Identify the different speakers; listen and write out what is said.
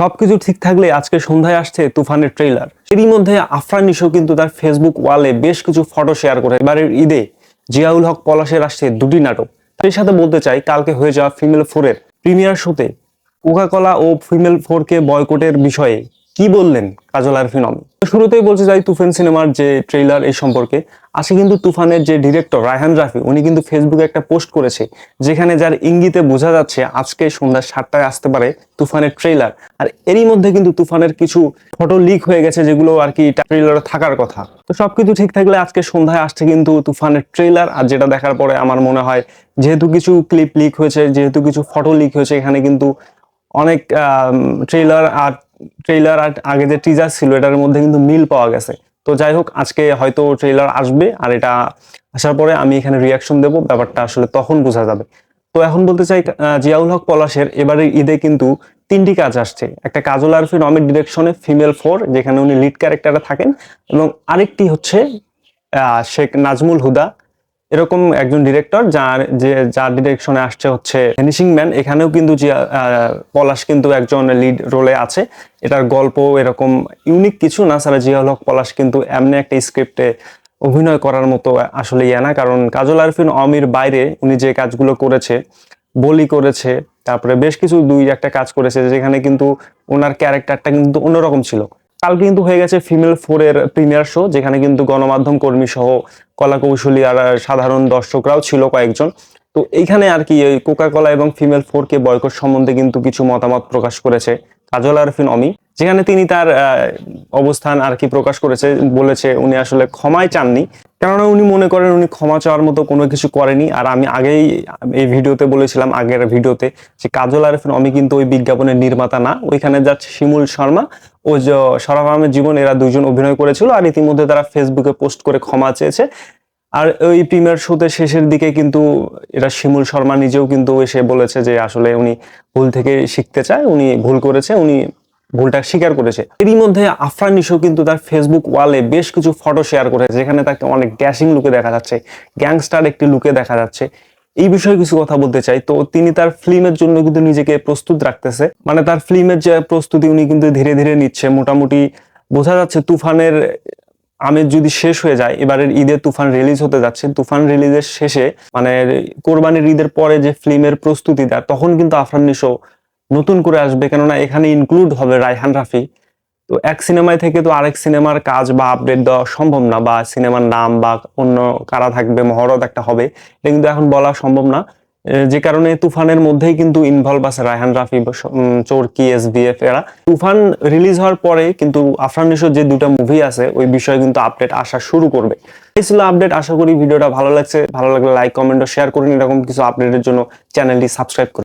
Speaker 1: সবকিছু ঠিক থাকলে আজকে সন্ধ্যায় আসছে তুফানের ট্রেইলার এরই মধ্যে আফরান নিশো কিন্তু তার ফেসবুক ওয়ালে বেশ কিছু ফটো শেয়ার করে। এবারের ঈদে জিয়াউল হক পলাশের আসছে দুটি নাটক। সেই সাথে বলতে চাই, কালকে হয়ে যাওয়া ফিমেল ফোরের প্রিমিয়ার শোতে কোকাকলা ও ফিমেল ফোরকে বয়কটের বিষয়ে কি বললেন কাজল আরফিন অমি? শুরুতেই বলতে চাই তুফান সিনেমার যে ট্রেলার এই সম্পর্কে আজকে কিন্তু তুফানের যে ডিরেক্টর রায়হান রাফি, উনি কিন্তু ফেসবুকে একটা পোস্ট করেছে, যেখানে যার ইঙ্গিতে বোঝা যাচ্ছে আজকে সন্ধ্যা সাতটায় আসতে পারে তুফানের ট্রেলার আর এরই মধ্যে কিন্তু তুফানের কিছু ফটো লিক হয়ে গেছে যেগুলো আর কি ট্রেলারে থাকার কথা। তো সবকিছু ঠিক থাকলে আজকে সন্ধ্যায় আসছে কিন্তু তুফানের ট্রেলার আর যেটা দেখার পরে আমার মনে হয় যেহেতু কিছু ক্লিপ লিক হয়েছে, যেহেতু কিছু ফটো লিক হয়েছে, এখানে কিন্তু অনেক ট্রেলার আর ট্রেলার আর আগে যে টিজার ছিল, এটার মধ্যে কিন্তু মিল পাওয়া গেছে। তো যাই হোক, আজকে হয়তো ট্রেলার আসবে আর এটা আসার পরে আমি এখানে রিয়াকশন দেব, ব্যাপারটা আসলে তখন বোঝা যাবে। তো এখন বলতে চাই জিয়াউল হক পলাশের এবারের ঈদে কিন্তু তিনটি কাজ আসছে। একটা কাজল আরফিন অমিত ডিরেকশনে ফিমেল ফোর যেখানে উনি লিড ক্যারেক্টারে থাকেন। এবং আরেকটি হচ্ছে শেখ নাজমুল হুদা। এরকম একজন ডিরেক্টর যার যে, যার ডিরেকশনে আসছে হচ্ছে ফিনিশিং ম্যান এখানেও কিন্তু যে পলাশ কিন্তু একজন লিড রোলে আছে। এটার গল্প এরকম ইউনিক কিছু না। সারা জিয়াউল হক, পলাশ কিন্তু এমনি একটা স্ক্রিপ্টে অভিনয় করার মতো আসলে ইয়া না। কারণ কাজল আরফিন, অমির বাইরে উনি যে কাজগুলো করেছে, বলি করেছে, তারপরে বেশ কিছু দুই একটা কাজ করেছে, যেখানে কিন্তু ওনার ক্যারেক্টারটা কিন্তু অন্যরকম ছিল। কাল কিন্তু হয়ে গেছে ফিমেল ফোরের প্রিমিয়ার শো যেখানে কিন্তু গণমাধ্যম কর্মী সহ কলা কৌশলী আর সাধারণ দর্শকরাও ছিল কয়েকজন। তো এইখানে আর কি কোকা কোলা এবং ফিমেল ফোরকে বয়কট সম্বন্ধে কিন্তু কিছু মতামত প্রকাশ করেছে কাজল আরফিন অমি। যেখানে তিনি তার অবস্থান আর কি প্রকাশ করেছে, বলেছে উনি আসলে ক্ষমায় চাননি। কেননা উনি মনে করেন উনি ক্ষমা চাওয়ার মতো কোনো কিছু করেনি। আর আমি আগেই এই ভিডিওতে বলেছিলাম, আগের ভিডিওতে যে কাজল আরফিন আমি কিন্তু ওই বিজ্ঞাপনের নির্মাতা না। ওইখানে যাচ্ছে শিমুল শর্মা। ও সরাফ আহমেদ জীবন, এরা দুজন অভিনয় করেছিল আর ইতিমধ্যে তারা ফেসবুকে পোস্ট করে ক্ষমা চেয়েছে। আর ওই প্রিমিয়ার শোতে শেষের দিকে কিন্তু এটা শিমুল শর্মা নিজেও কিন্তু এসে বলেছে যে আসলে উনি ভুল থেকে শিখতে চায়, উনি ভুল করেছে, উনি ভুলটা স্বীকার করেছে। এরই মধ্যে আফরান নিশো কিন্তু তার ফেসবুক ওয়ালে বেশ কিছু ফটো শেয়ার করেছে, যেখানে তাকে অনেক ড্যাশিং লুকে দেখা যাচ্ছে গ্যাংস্টার একটি লুকে দেখা যাচ্ছে। এই বিষয়ে কিছু কথা বলতে চাই। তো তিনি তার ফিল্মের জন্য কিন্তু নিজেকে প্রস্তুত রাখতেছে। মানে তার ফিল্মের যে প্রস্তুতি উনি কিন্তু ধীরে ধীরে নিচ্ছে। মোটামুটি বোঝা যাচ্ছে তুফানের আমের যদি শেষ হয়ে যায়, এবারের ঈদে তুফান রিলিজ হতে যাচ্ছে। তুফান রিলিজের শেষে মানে কোরবানির ঈদের পরে যে ফিল্মের প্রস্তুতি দেয় তখন কিন্তু আফরান নিশো নতুন করে আসবে কেননা এখানে ইনক্লুড হবে রায়হান রাফি। তো এক সিনেমায় থেকে তো আরেক সিনেমার কাজ বা আপডেট দেওয়া সম্ভব না বা সিনেমার নাম বা অন্য কারা থাকবে মহরত একটা হবে এটা কিন্তু এখন বলা সম্ভব না। যে কারণে তুফানের মধ্যেই কিন্তু ইনভলভ আছে রায়হান রাফি বা স- উম, চোরকি এরা। তুফান রিলিজ হওয়ার পরে কিন্তু আফরান নিশোর যে দুটো মুভি আছে ওই বিষয়ে কিন্তু আপডেট আসা শুরু করবে। এই ছিল আপডেট আশা করি ভিডিওটা ভালো লাগছে। ভালো লাগলে লাইক কমেন্ট ও শেয়ার করুন এরকম কিছু আপডেটের জন্য চ্যানেলটি সাবস্ক্রাইব করুন